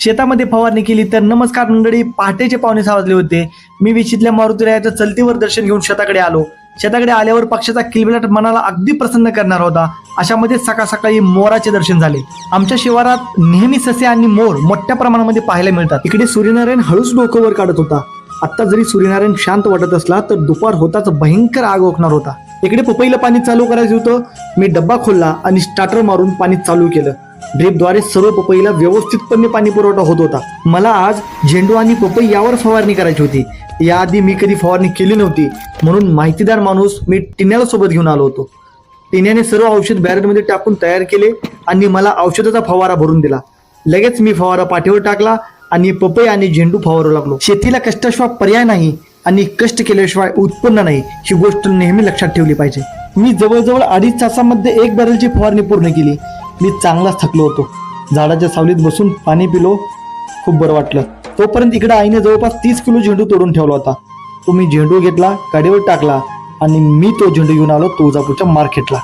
शेतामध्ये फवारणी केली तर नमस्कार मंडळी पहाटेचे पाहुणे सावजले होते. मी विशीतल्या मारुतीरायाचं चलतीवर दर्शन घेऊन शेताकडे आलो. शेताकडे आल्यावर पक्षाचा किलबिलाट मनाला अगदी प्रसन्न करणार होता. अशामध्ये सकाळ सकाळी मोराचे दर्शन झाले. आमच्या शिवारात नेहमी ससे आणि मोर मोठ्या प्रमाणामध्ये पाहायला मिळतात. इकडे सूर्यनारायण हळूच डोकं वर काढत होता. आत्ता जरी सूर्यनारायण शांत वाटत असला तर दुपार होताच भयंकर आग ओकणार होता. इकडे पपईला पाणी चालू करायचं होतं. मी डब्बा खोलला आणि स्टार्टर मारून पाणी चालू केलं. ड्रीपद्वारे सर्व पपईला व्यवस्थितपणे पाणी पुरवठा होत होता. मला आज झेंडू आणि पपई यावर फवारणी करायची होती. याआधी मी कधी फवारणी केली नव्हती. म्हणून माहितीदार माणूस मी टिन्याला सोबत घेऊन आलो होतो. टिन्याने सर्व औषध बॅरेटमध्ये टाकून तयार केले आणि मला औषधाचा फवारा भरून दिला. लगेच मी फवारा पाठीवर टाकला आणि पपई आणि झेंडू फवारू लागलो. शेतीला कष्टाशिवाय पर्याय नाही आणि कष्ट केल्याशिवाय उत्पन्न नाही ही गोष्ट नेहमी लक्षात ठेवली पाहिजे. मी जवळजवळ अडीच तासामध्ये एक बॅरलची फवारणी पूर्ण केली. मी चांगलाच थकलो होतो. झाडाच्या सावलीत बसून पाणी पिलो खूप बरं वाटलं. तोपर्यंत इकडे आईने जवळपास तीस किलो झेंडू तोडून ठेवला होता. तो मी झेंडू घेतला गाडीवर टाकला आणि मी तो झेंडू घेऊन आलो तुळजापूरच्या मार्केटला.